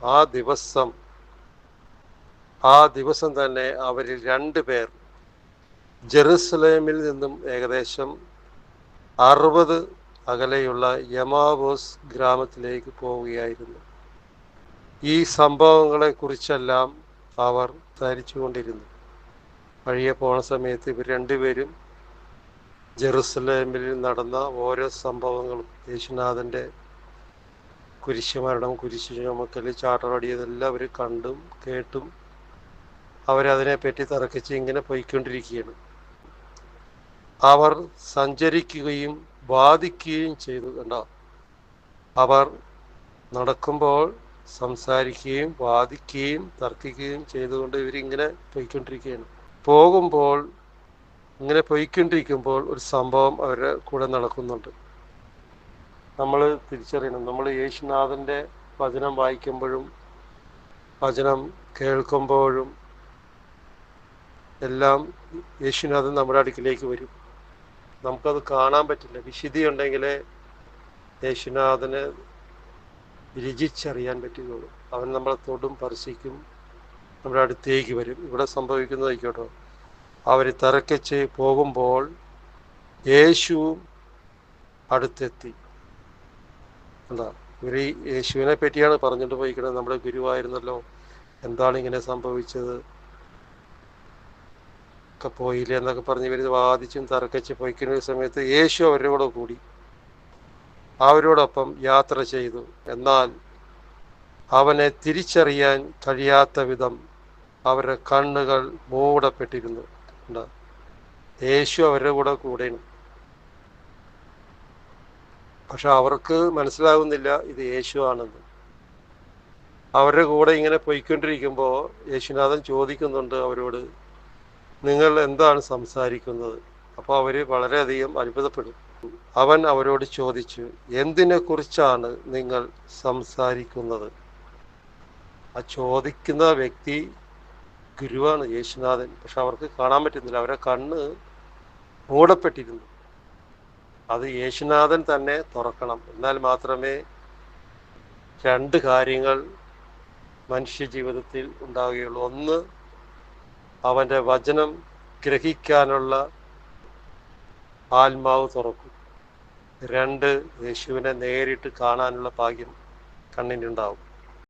ആ ദിവസം ആ ദിവസം തന്നെ അവരിൽ രണ്ട് പേർ ജെറുസലേമിൽ നിന്നും ഏകദേശം അറുപത് അകലെയുള്ള യമാവോസ് ഗ്രാമത്തിലേക്ക് പോവുകയായിരുന്നു. ഈ സംഭവങ്ങളെ സംഭവങ്ങളെക്കുറിച്ചെല്ലാം അവർ ധരിച്ചുകൊണ്ടിരുന്നു. വഴിയെ പോണ സമയത്ത് ഇവർ രണ്ടുപേരും ജെറുസലേമിൽ നടന്ന ഓരോ സംഭവങ്ങളും യേശുനാഥന്റെ കുരിശുമരണം കുരിശു ചുമക്കൽ ചാട്ടറടി ഇതെല്ലാം അവർ കണ്ടും കേട്ടും അവരതിനെപ്പറ്റി തറക്കിച്ച് ഇങ്ങനെ പോയിക്കൊണ്ടിരിക്കുകയാണ്. അവർ സഞ്ചരിക്കുകയും ബാധിക്കുകയും ചെയ്തു കണ്ട? അവർ നടക്കുമ്പോൾ സംസാരിക്കുകയും വാദിക്കുകയും തർക്കിക്കുകയും ചെയ്തുകൊണ്ട് ഇവരിങ്ങനെ പോയിക്കൊണ്ടിരിക്കുകയാണ്. പോകുമ്പോൾ ഇങ്ങനെ പോയിക്കൊണ്ടിരിക്കുമ്പോൾ ഒരു സംഭവം അവരുടെ കൂടെ നടക്കുന്നുണ്ട്. നമ്മൾ തിരിച്ചറിയണം. നമ്മൾ യേശുനാഥന്റെ വചനം വായിക്കുമ്പോഴും വചനം കേൾക്കുമ്പോഴും എല്ലാം യേശുനാഥൻ നമ്മുടെ അടുക്കിലേക്ക് വരും. നമുക്കത് കാണാൻ പറ്റില്ല. വിശുദ്ധി ഉണ്ടെങ്കിൽ യേശുനാഥന് രുചിച്ചറിയാൻ പറ്റുകയുള്ളൂ. അവൻ നമ്മളെ തൊടും സ്പർശിക്കും നമ്മുടെ അടുത്തേക്ക് വരും. ഇവിടെ സംഭവിക്കുന്നതായിക്കോട്ടോ അവർ തറക്കച്ച് പോകുമ്പോൾ യേശുവും അടുത്തെത്തി. എന്താ ഇവർ യേശുവിനെ പറ്റിയാണ് പറഞ്ഞിട്ട് പോയിക്കണത്. നമ്മുടെ ഗുരുവായിരുന്നല്ലോ. എന്താണ് ഇങ്ങനെ സംഭവിച്ചത്? ഒക്കെ പോയില്ലേ എന്നൊക്കെ പറഞ്ഞ് ഇവർ വാദിച്ചും തർക്കിച്ച് പോയിക്കുന്ന സമയത്ത് യേശു അവരുടെ കൂടെ അവരോടൊപ്പം യാത്ര ചെയ്തു. എന്നാൽ അവനെ തിരിച്ചറിയാൻ കഴിയാത്ത വിധം അവരുടെ കണ്ണുകൾ മൂടപ്പെട്ടിരുന്നു. യേശു അവരുടെ കൂടെ കൂടെയാണ്. പക്ഷെ അവർക്ക് മനസ്സിലാകുന്നില്ല ഇത് യേശു ആണെന്ന് അവരുടെ കൂടെ ഇങ്ങനെ പോയിക്കൊണ്ടിരിക്കുമ്പോൾ യേശുനാഥൻ ചോദിക്കുന്നുണ്ട് അവരോട് നിങ്ങൾ എന്താണ് സംസാരിക്കുന്നത്? അപ്പോൾ അവർ വളരെയധികം അത്ഭുതപ്പെടും. അവൻ അവരോട് ചോദിച്ചു എന്തിനെ കുറിച്ചാണ് നിങ്ങൾ സംസാരിക്കുന്നത്? ആ ചോദിക്കുന്ന വ്യക്തി ഗുരുവാണ് യേശുനാഥൻ. പക്ഷെ അവർക്ക് കാണാൻ പറ്റുന്നില്ല. അവരെ കണ്ണ് മൂടപ്പെട്ടിരുന്നു. അത് യേശുനാഥൻ തന്നെ തുറക്കണം. എന്നാൽ മാത്രമേ രണ്ട് കാര്യങ്ങൾ മനുഷ്യ ജീവിതത്തിൽ ഉണ്ടാവുകയുള്ളൂ. ഒന്ന് അവന്റെ വചനം ഗ്രഹിക്കാനുള്ള ആത്മാവ് തുറക്കും. രണ്ട് യേശുവിനെ നേരിട്ട് കാണാനുള്ള ഭാഗ്യം കണ്ണിനുണ്ടാവും.